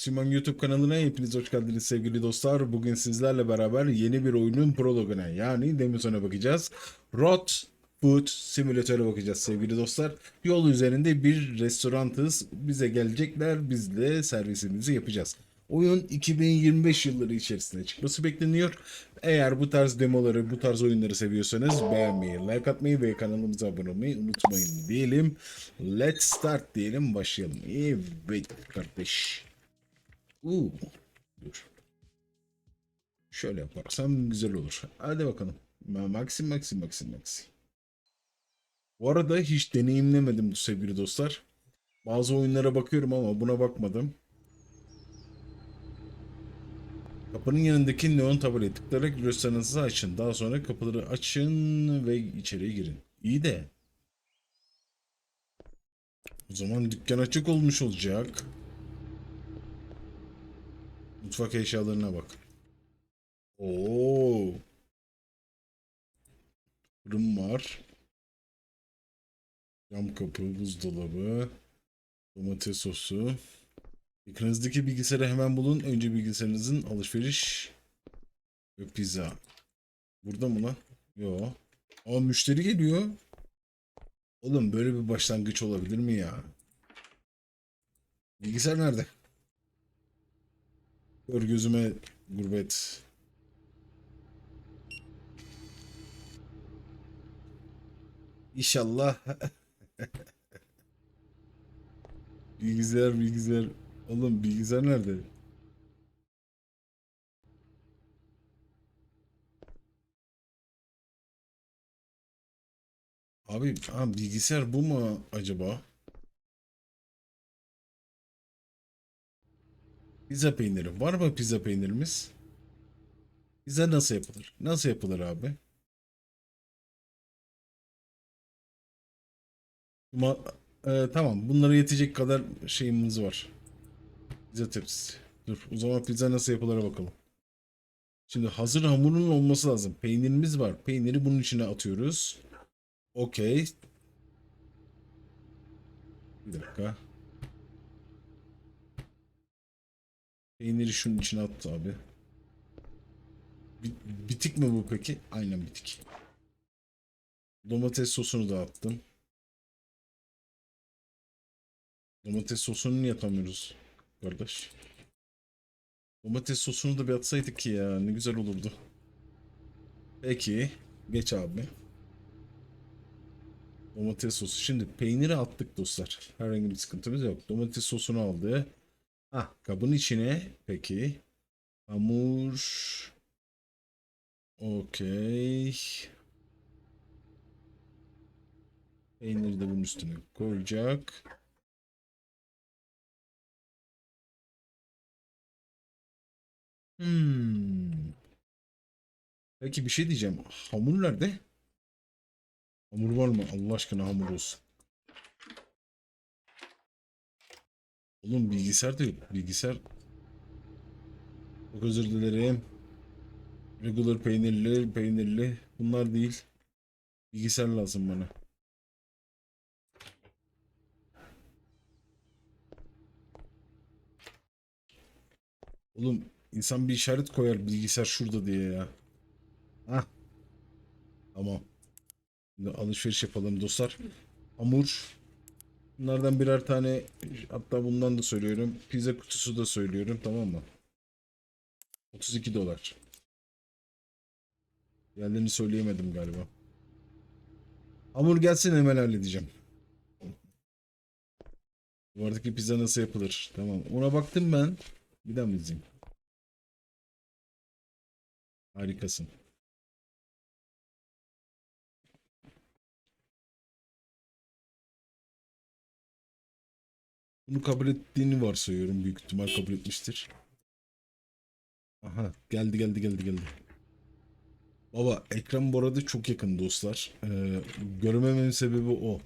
Maksimum YouTube kanalına hepiniz hoş geldiniz sevgili dostlar. Bugün sizlerle beraber yeni bir oyunun prologuna yani Demison'a bakacağız. Road Food Simülatör'e bakacağız sevgili dostlar. Yol üzerinde bir restorantız. Bize gelecekler. Biz de servisimizi yapacağız. Oyun 2025 yılları içerisinde çıkması bekleniyor. Eğer bu tarz demoları, bu tarz oyunları seviyorsanız beğenmeyi, like atmayı ve kanalımıza abone olmayı unutmayın diyelim. Let's start diyelim, başlayalım. Evet kardeş. Uuu. Dur. Şöyle yaparsam güzel olur. Hadi bakalım. Ma- Maxim, Maxim, Maxim, Maxim. Bu arada hiç deneyimlemedim bu sevgili dostlar. Bazı oyunlara bakıyorum ama buna bakmadım. Kapının yanındaki neon tabelaya tıklayarak restoranınızı açın. Daha sonra kapıları açın ve içeriye girin. İyi de. O zaman dükkan açık olmuş olacak. Mutfak eşyalarına bak. Oo. Fırın var. Cam kapı, buzdolabı, domates sosu. Yakınızdaki bilgisayarı hemen bulun. Önce bilgisayarınızın alışveriş ve pizza. Burada mı lan? Yo. Aa müşteri geliyor. Oğlum böyle bir başlangıç olabilir mi ya? Bilgisayar nerede? Gör gözüme gurbet. İnşallah. bilgisayar bilgisayar. Oğlum bilgisayar nerede? Abi ha, bilgisayar bu mu acaba? Pizza peyniri. Var mı pizza peynirimiz? Pizza nasıl yapılır? Nasıl yapılır abi? Ma e, tamam. Bunlara yetecek kadar şeyimiz var. Pizza tepsisi. Dur. O zaman pizza nasıl yapılır bakalım. Şimdi hazır hamurun olması lazım. Peynirimiz var. Peyniri bunun içine atıyoruz. Okey. Bir dakika. Peyniri şunun içine attı abi. Bi- bitik mi bu peki? Aynen bitik. Domates sosunu da attım. Domates sosunu niye atamıyoruz kardeş? Domates sosunu da bir atsaydık ki ya ne güzel olurdu. Peki geç abi. Domates sosu. Şimdi peyniri attık dostlar. Herhangi bir sıkıntımız yok. Domates sosunu aldı. Ah kabın içine peki. Hamur. Okey. Peyniri de bunun üstüne koyacak. Hmm. Peki bir şey diyeceğim. Hamur nerede? Hamur var mı? Allah aşkına hamur olsun. Oğlum bilgisayar yok. Bilgisayar. Çok özür dilerim. Regular peynirli, peynirli. Bunlar değil. Bilgisayar lazım bana. Oğlum insan bir işaret koyar bilgisayar şurada diye ya. Hah. Tamam. Şimdi alışveriş yapalım dostlar. Hamur. Bunlardan birer tane hatta bundan da söylüyorum. Pizza kutusu da söylüyorum tamam mı? 32 dolar. Yerlerini söyleyemedim galiba. Hamur gelsin hemen halledeceğim. Duvardaki pizza nasıl yapılır? Tamam. Ona baktım ben. Bir daha mı izleyeyim? Harikasın. Bunu kabul ettiğini varsayıyorum. Büyük ihtimal kabul etmiştir. Aha geldi geldi geldi geldi. Baba ekran bu arada çok yakın dostlar. Ee, göremememin sebebi o.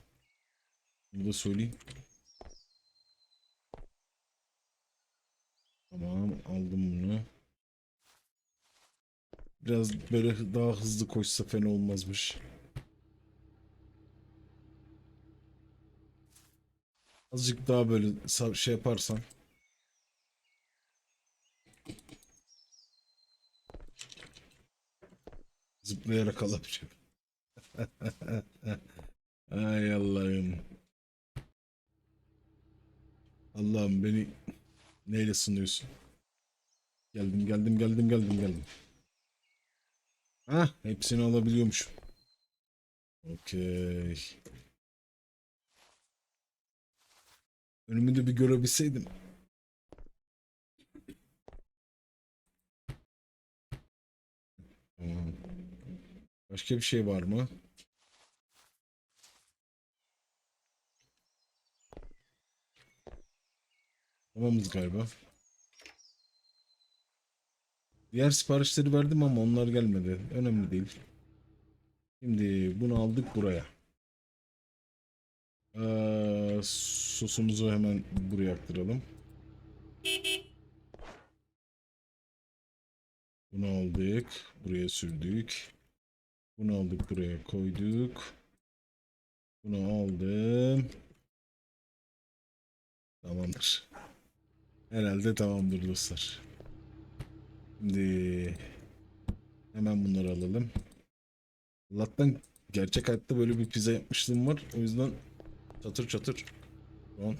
Bunu da söyleyeyim. Tamam aldım bunu. Biraz böyle daha hızlı koşsa fena olmazmış. Azıcık daha böyle şey yaparsan. Zıplayarak alabilirim. Ay Allah'ım. Allah'ım beni neyle sınıyorsun? Geldim geldim geldim geldim geldim. Hah hepsini alabiliyormuşum. Okey. Önümü de bir görebilseydim. Tamam. Başka bir şey var mı? Tamamız galiba. Diğer siparişleri verdim ama onlar gelmedi. Önemli değil. Şimdi bunu aldık buraya. Sosumuzu hemen buraya aktaralım. Bunu aldık. Buraya sürdük. Bunu aldık buraya koyduk. Bunu aldım. Tamamdır. Herhalde tamamdır dostlar. Şimdi hemen bunları alalım. Allah'tan gerçek hayatta böyle bir pizza yapmışlığım var. O yüzden çatır çatır an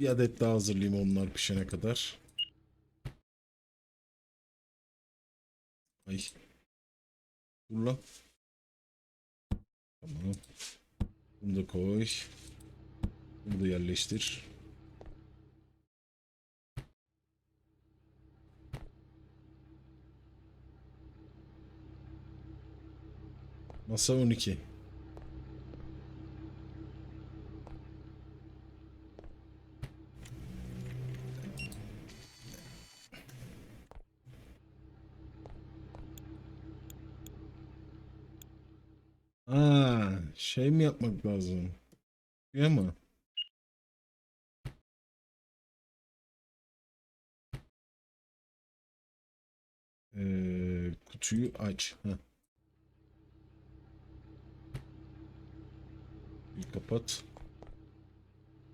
bir adet daha hazırlayayım onlar pişene kadar. Ay. Dur lan. Tamam. Bunu da koy. Bunu da yerleştir. Masa 12. Aa, şey mi yapmak lazım? Değil mi? Ee, kutuyu aç. Heh. Kapat.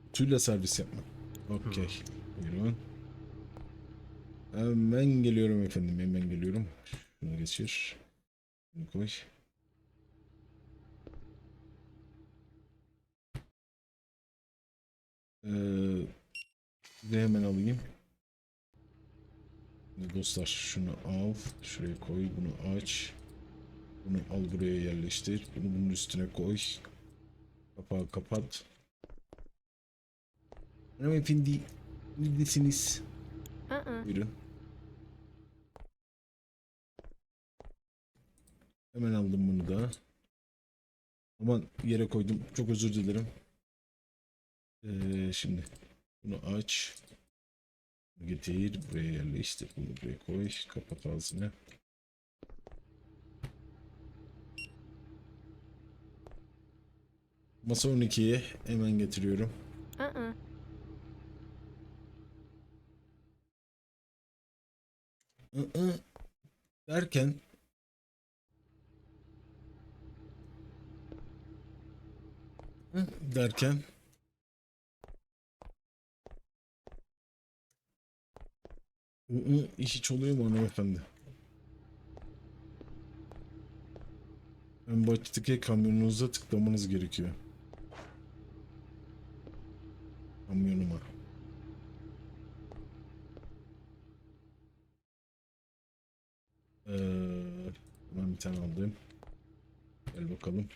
Kutuyla servis yapmak. Okey. Buyurun. Hemen geliyorum efendim. Hemen geliyorum. Şunu geçir. Bunu koy. Ee, de hemen alayım. Dostlar şunu al. Şuraya koy. Bunu aç. Bunu al buraya yerleştir. Bunu bunun üstüne koy. Kapağı kapat. Hanımefendi. Neredesiniz? Aa, Buyurun. Hemen aldım bunu da. Aman yere koydum. Çok özür dilerim. Ee, şimdi bunu aç. Getir. Buraya yerleştir. Bunu buraya koy. Kapat ağzını. Masa 12'ye hemen getiriyorum. aa. Iı, derken Hı, derken Iı, iş hiç oluyor mu hanımefendi? Ön baştaki kamyonunuza tıklamanız gerekiyor. Kamyonuma. Ee, ben bir tane aldım. Gel bakalım.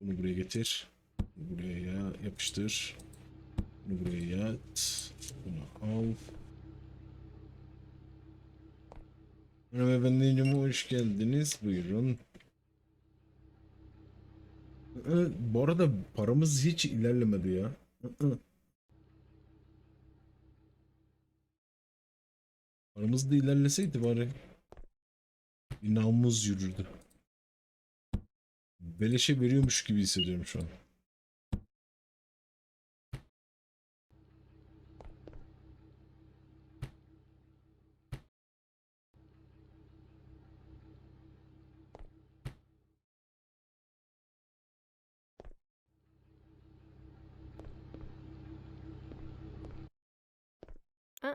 Bunu buraya getir. Buraya ya- yapıştır. Bunu buraya yat. Bunu al. Hanımefendiciğim hoş geldiniz. Buyurun. Ee, bu arada paramız hiç ilerlemedi ya. Ee. Paramız da ilerleseydi bari. Bir namımız yürürdü. Beleşe veriyormuş gibi hissediyorum şu an.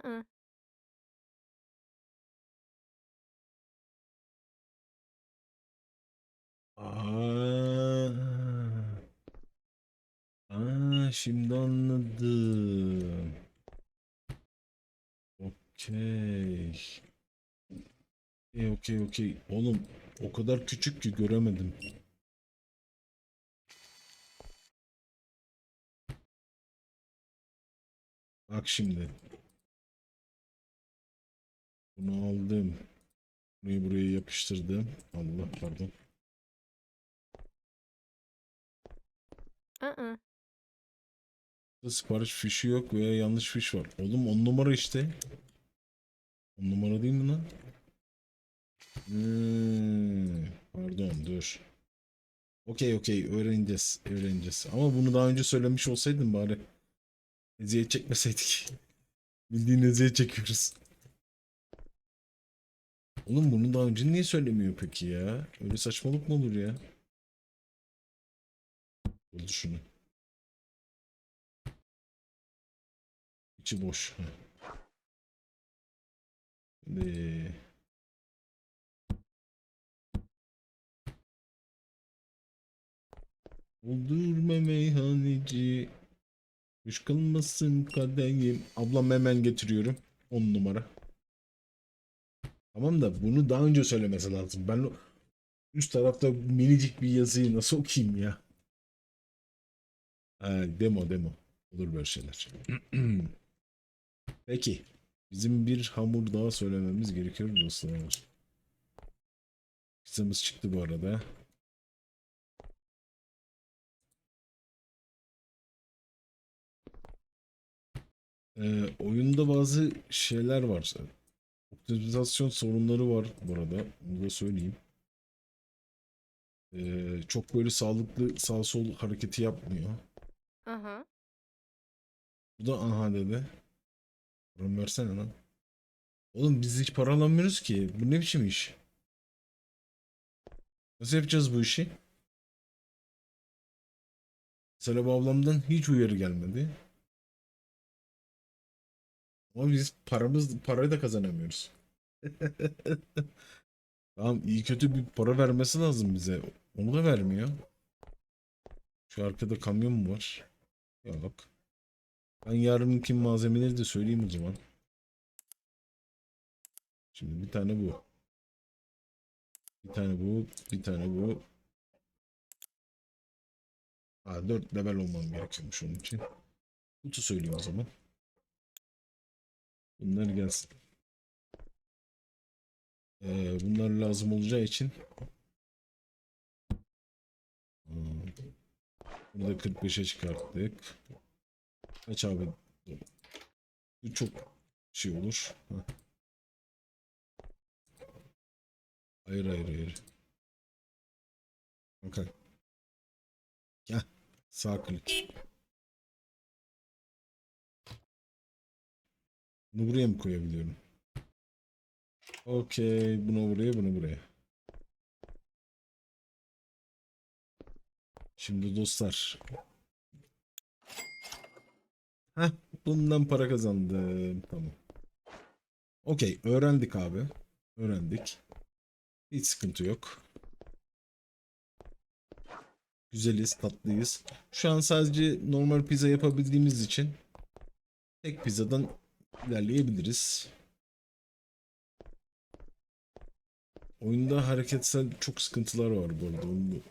Hı Aa, aa, şimdi anladım. Okey. Okey okey okey. Oğlum o kadar küçük ki göremedim. Bak şimdi. Bunu aldım. Burayı buraya yapıştırdım. Allah pardon. Aa, Burada Sipariş fişi yok veya yanlış fiş var. Oğlum on numara işte. On numara değil mi lan? Hmm, pardon dur. Okey okey öğreneceğiz öğreneceğiz. Ama bunu daha önce söylemiş olsaydın bari. Eziyet çekmeseydik. Bildiğin eziyet çekiyoruz. Oğlum bunu daha önce niye söylemiyor peki ya? Öyle saçmalık mı olur ya? Oldu şunu. İçi boş. Şimdi... Doldurma meyhaneci. Kuş kılmasın kadehim. Ablam hemen getiriyorum. 10 numara. Tamam da bunu daha önce söylemesi lazım. Ben üst tarafta minicik bir yazıyı nasıl okuyayım ya? Ha, demo demo. Olur böyle şeyler. Peki. Bizim bir hamur daha söylememiz gerekiyor dostlar. Pizzamız çıktı bu arada. Ee, oyunda bazı şeyler var. Optimizasyon sorunları var bu arada. Bunu da söyleyeyim. Ee, çok böyle sağlıklı sağ sol hareketi yapmıyor. aha. Bu da aha dedi. Paramı versene lan. Oğlum biz hiç para alamıyoruz ki. Bu ne biçim iş? Nasıl yapacağız bu işi? Mesela ablamdan hiç uyarı gelmedi. Ama biz paramız parayı da kazanamıyoruz. Tamam iyi kötü bir para vermesi lazım bize. Onu da vermiyor. Şu arkada kamyon mu var? Yok. Ben yarınki malzemeleri de söyleyeyim o zaman. Şimdi bir tane bu. Bir tane bu. Bir tane bu. Ha 4 level olmam gerekiyormuş onun için. Kutu söyleyeyim o zaman. Bunlar gelsin. Ee, bunlar lazım olacağı için Hmm. Bunu da 45'e çıkarttık. Kaç abi? Bu çok şey olur. Heh. Hayır hayır hayır. Bakın. Gel. Sağ klik. Bunu buraya mı koyabiliyorum? Okey. Bunu buraya, bunu buraya. Şimdi dostlar. Heh, bundan para kazandım. Tamam. Okey. Öğrendik abi. Öğrendik. Hiç sıkıntı yok. Güzeliz, tatlıyız. Şu an sadece normal pizza yapabildiğimiz için tek pizzadan ilerleyebiliriz. Oyunda hareketsel çok sıkıntılar var bu arada. Onu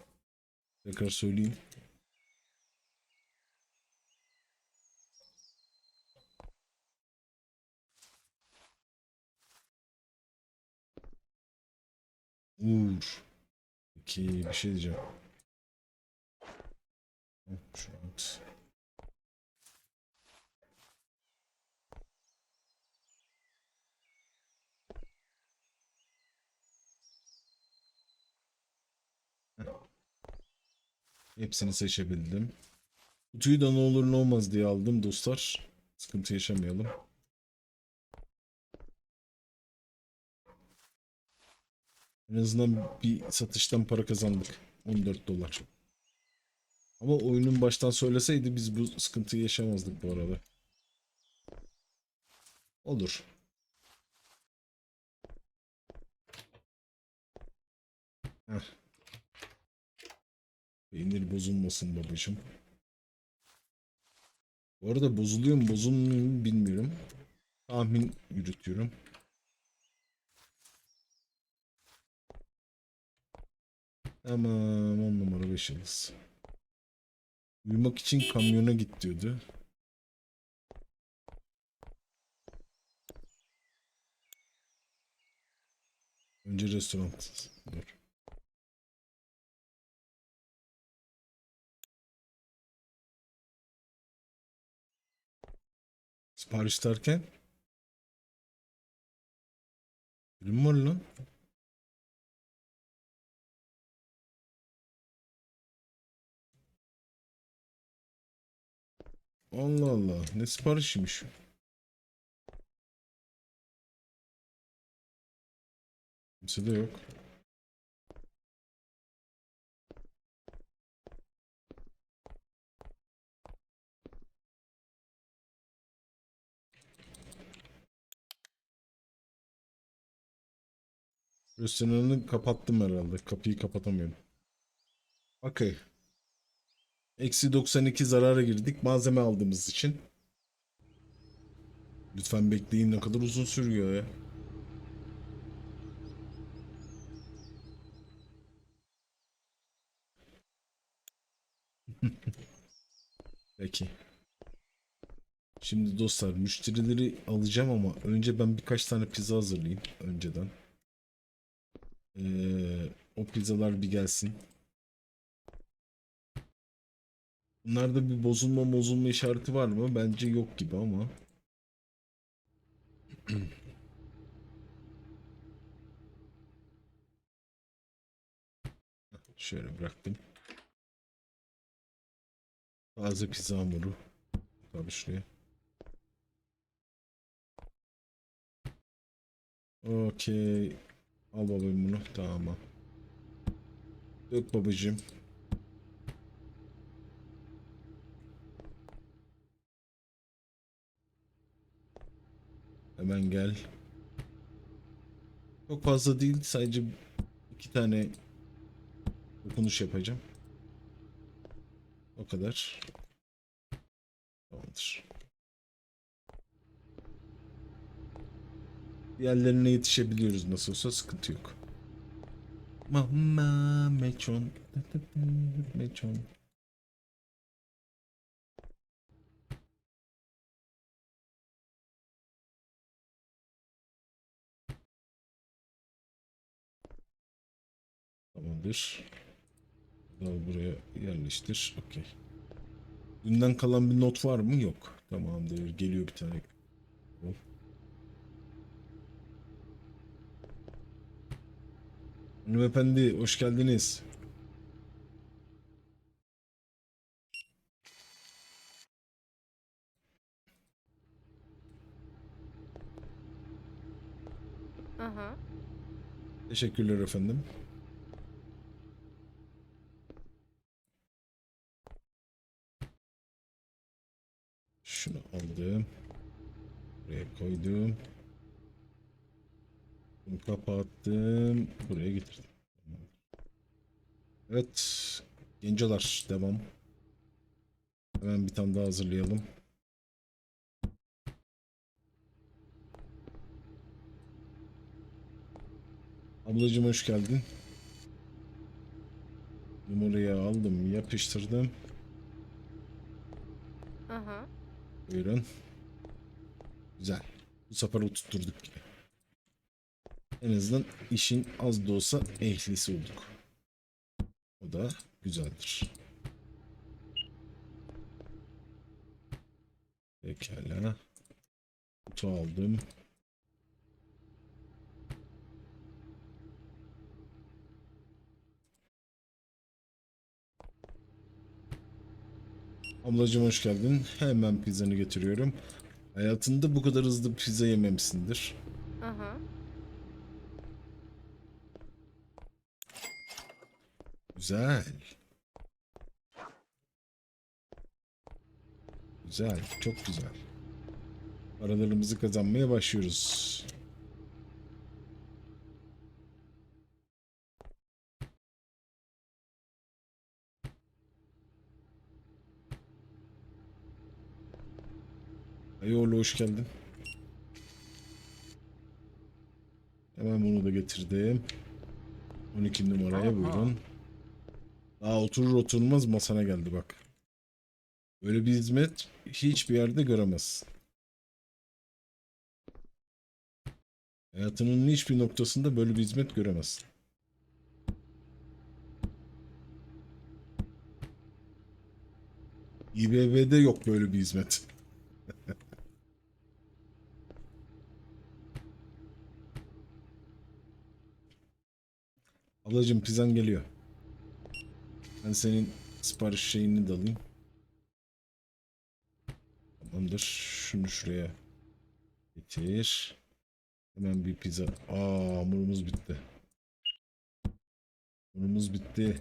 tekrar söyleyeyim. Uğur. Peki bir şey diyeceğim. Heh, Şunu at. Hepsini seçebildim. Kutuyu da ne olur ne olmaz diye aldım dostlar. Sıkıntı yaşamayalım. En azından bir satıştan para kazandık. 14 dolar. Ama oyunun baştan söyleseydi biz bu sıkıntıyı yaşamazdık bu arada. Olur. Heh. Peynir bozulmasın babacığım. Bu arada bozuluyor mu bozulmuyor mu bilmiyorum. Tahmin yürütüyorum. Tamam 10 numara 5 yıldız. Uyumak için kamyona git diyordu. Önce restoran. Dur. Sipariş derken? Ürün var lan. Allah Allah. Ne siparişiymiş? Kimse de yok. Restoranı kapattım herhalde. Kapıyı kapatamıyorum. Okey. Eksi 92 zarara girdik malzeme aldığımız için. Lütfen bekleyin ne kadar uzun sürüyor ya. Peki. Şimdi dostlar müşterileri alacağım ama önce ben birkaç tane pizza hazırlayayım önceden. Ee, o pizzalar bir gelsin. Bunlarda bir bozulma bozulma işareti var mı? Bence yok gibi ama. Şöyle bıraktım. Taze pizza hamuru. Tabii şuraya. Okey. Al babacım bunu. Tamam. Dök babacım. Hemen gel. Çok fazla değil. Sadece iki tane dokunuş yapacağım. O kadar. Tamamdır. Diğerlerine yetişebiliyoruz nasıl olsa sıkıntı yok. Mama meçon. Meçon. Tamamdır. Daha buraya yerleştir. Okey. Dünden kalan bir not var mı? Yok. Tamamdır. Geliyor bir tane. Hop. Hanımefendi hoş geldiniz. Aha. Teşekkürler efendim. Şunu aldım. Buraya koydum. Bunu kapattım. Buraya getirdim. Evet. Gencolar devam. Hemen bir tane daha hazırlayalım. Ablacım hoş geldin. Numarayı aldım, yapıştırdım. Aha. Buyurun. Güzel. Bu sefer oturtturduk. En azından işin az da olsa ehlisi olduk. O da güzeldir. Pekala. Kutu aldım. Ablacım hoş geldin. Hemen pizzanı getiriyorum. Hayatında bu kadar hızlı pizza yememişsindir. Aha. Güzel. Güzel, çok güzel. Paralarımızı kazanmaya başlıyoruz. Ayoğlu hoş geldin. Hemen bunu da getirdim. 12 numaraya buyurun. Daha oturur oturmaz masana geldi bak. Böyle bir hizmet hiçbir yerde göremezsin. Hayatının hiçbir noktasında böyle bir hizmet göremezsin. İBB'de yok böyle bir hizmet. Ablacım pizzan geliyor. Ben senin sipariş şeyini de alayım. Tamamdır. Şunu şuraya getir. Hemen bir pizza. Aa hamurumuz bitti. Hamurumuz bitti.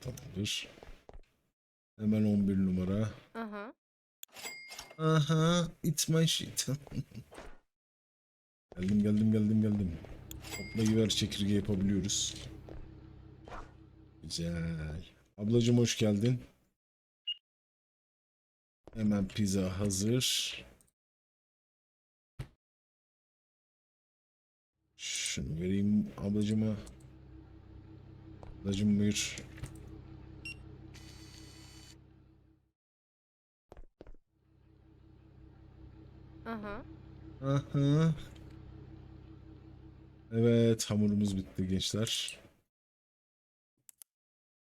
Tamamdır. Hemen 11 numara. Aha. Aha, it's my shit. geldim geldim geldim geldim. Toplayıver çekirge yapabiliyoruz. Güzel. Ablacım hoş geldin. Hemen pizza hazır. Şunu vereyim ablacıma. Ablacım buyur. Aha. Aha. Evet hamurumuz bitti gençler.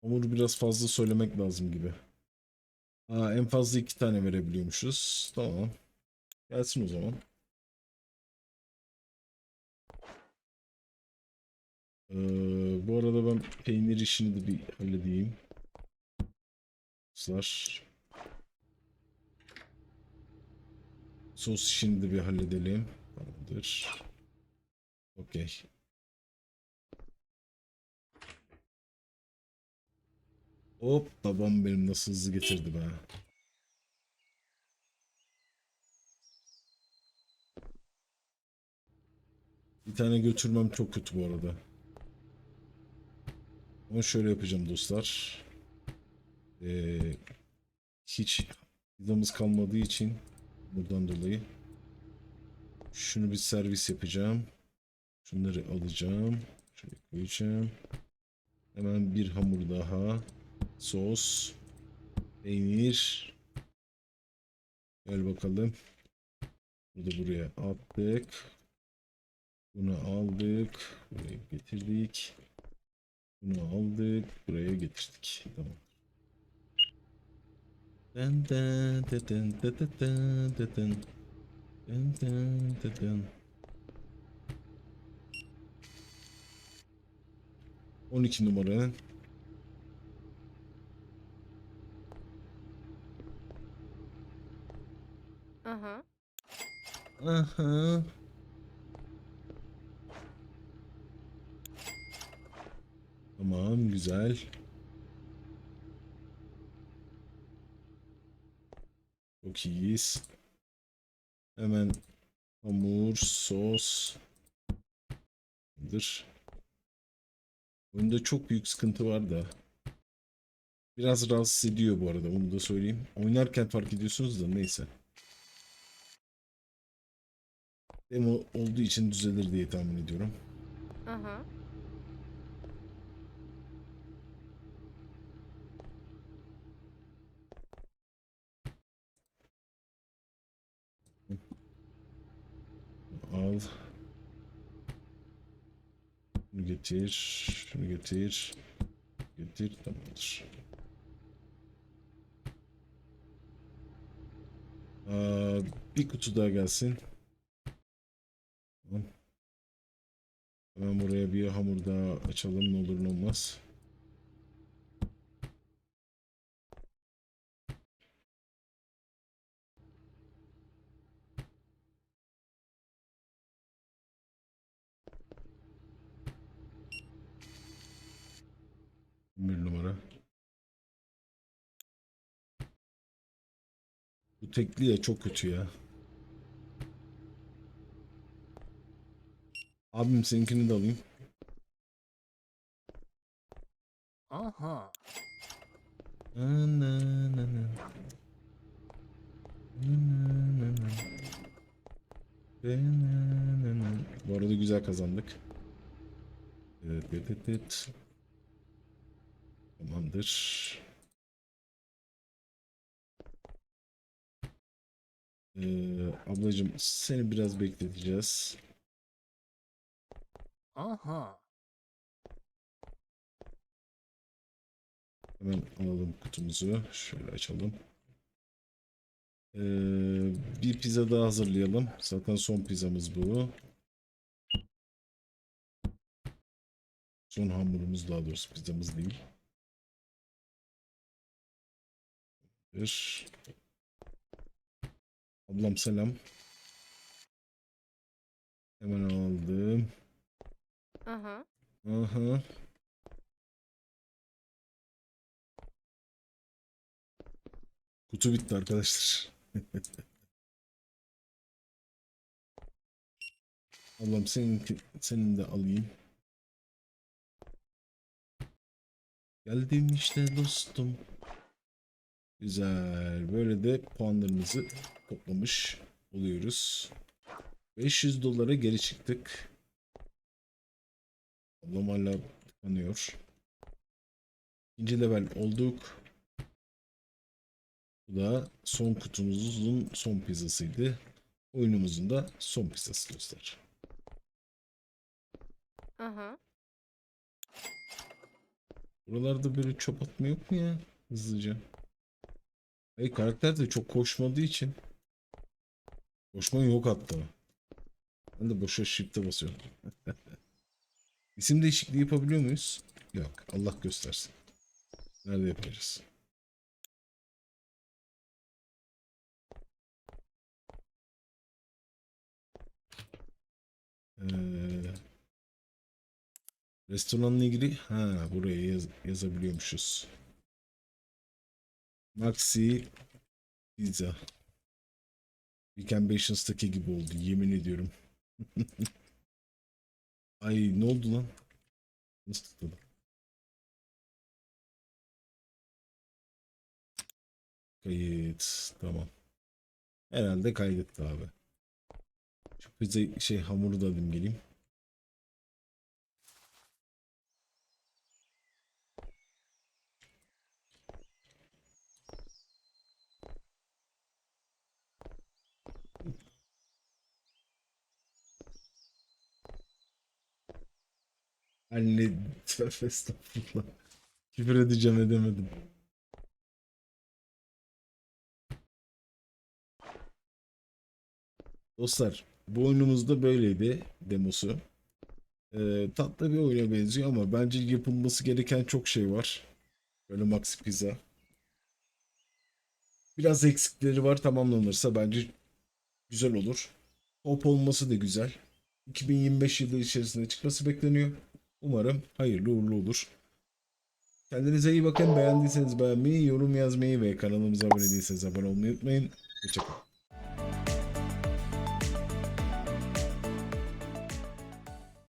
Hamur biraz fazla söylemek lazım gibi. Aa, en fazla iki tane verebiliyormuşuz. Tamam. Gelsin o zaman. Ee, bu arada ben peynir işini de bir halledeyim. Dostlar. Sos de bir halledelim. Tamamdır. Okey. Hop babam benim nasıl hızlı getirdi be. Bir tane götürmem çok kötü bu arada. Ama şöyle yapacağım dostlar. Ee, hiç vidamız kalmadığı için buradan dolayı şunu bir servis yapacağım. Şunları alacağım. Şuraya koyacağım. Hemen bir hamur daha. Sos. Peynir. Gel bakalım. Bunu da buraya attık. Bunu aldık. Buraya getirdik. Bunu aldık. Buraya getirdik. Tamam. Dın dın dın dın dın dın dın dın dın. Dın dın dın dın. 12 numara. Aha. Aha. Tamam güzel. Çok. Hemen hamur, sos. Dır. Oyunda çok büyük sıkıntı var da. Biraz rahatsız ediyor bu arada onu da söyleyeyim. Oynarken fark ediyorsunuz da neyse. Demo olduğu için düzelir diye tahmin ediyorum. Aha. Al. Şunu getir. Şunu getir. Getir. Tamamdır. Aa, bir kutu daha gelsin. Tamam. Hemen buraya bir hamur daha açalım. Ne olur ne olmaz. tekli de çok kötü ya. Abim seninkini de alayım. Aha. Bu arada güzel kazandık. Evet, evet, evet. Tamamdır. Ee, ablacığım seni biraz bekleteceğiz. Aha. Hemen alalım kutumuzu. Şöyle açalım. Ee, bir pizza daha hazırlayalım. Zaten son pizzamız bu. Son hamurumuz daha doğrusu pizzamız değil. Bir. Ablam selam. Hemen aldım. Aha. Aha. Kutu bitti arkadaşlar. Allah'ım senin, senin de alayım. Geldim işte dostum. Güzel. Böyle de puanlarımızı toplamış oluyoruz. 500 dolara geri çıktık. Ablam hala tıkanıyor. İkinci level olduk. Bu da son kutumuzun son pizzasıydı. Oyunumuzun da son pizzası dostlar. Aha. Buralarda böyle çöp atma yok mu ya? Hızlıca. Hayır karakter de çok koşmadığı için. Koşma yok hatta. Ben de boşa shift'e basıyorum. İsim değişikliği yapabiliyor muyuz? Yok. Allah göstersin. Nerede yapacağız? Ee, restoranla ilgili ha buraya yaz- yazabiliyormuşuz. Maxi Pizza. Week Ambitions'taki gibi oldu yemin ediyorum. Ay ne oldu lan? Nasıl tıkladı? Kayıt. Tamam. Herhalde kaydetti abi. Şu pizza şey hamuru da alayım geleyim. Anne tövbe estağfurullah. Küfür edeceğim edemedim. Dostlar bu oyunumuz da böyleydi demosu. Ee, tatlı bir oyuna benziyor ama bence yapılması gereken çok şey var. Böyle Maxi Pizza. Biraz eksikleri var tamamlanırsa bence güzel olur. Hop olması da güzel. 2025 yılı içerisinde çıkması bekleniyor. Umarım hayırlı uğurlu olur. Kendinize iyi bakın. Beğendiyseniz beğenmeyi, yorum yazmayı ve kanalımıza abone değilseniz abone olmayı unutmayın. Hoşçakalın.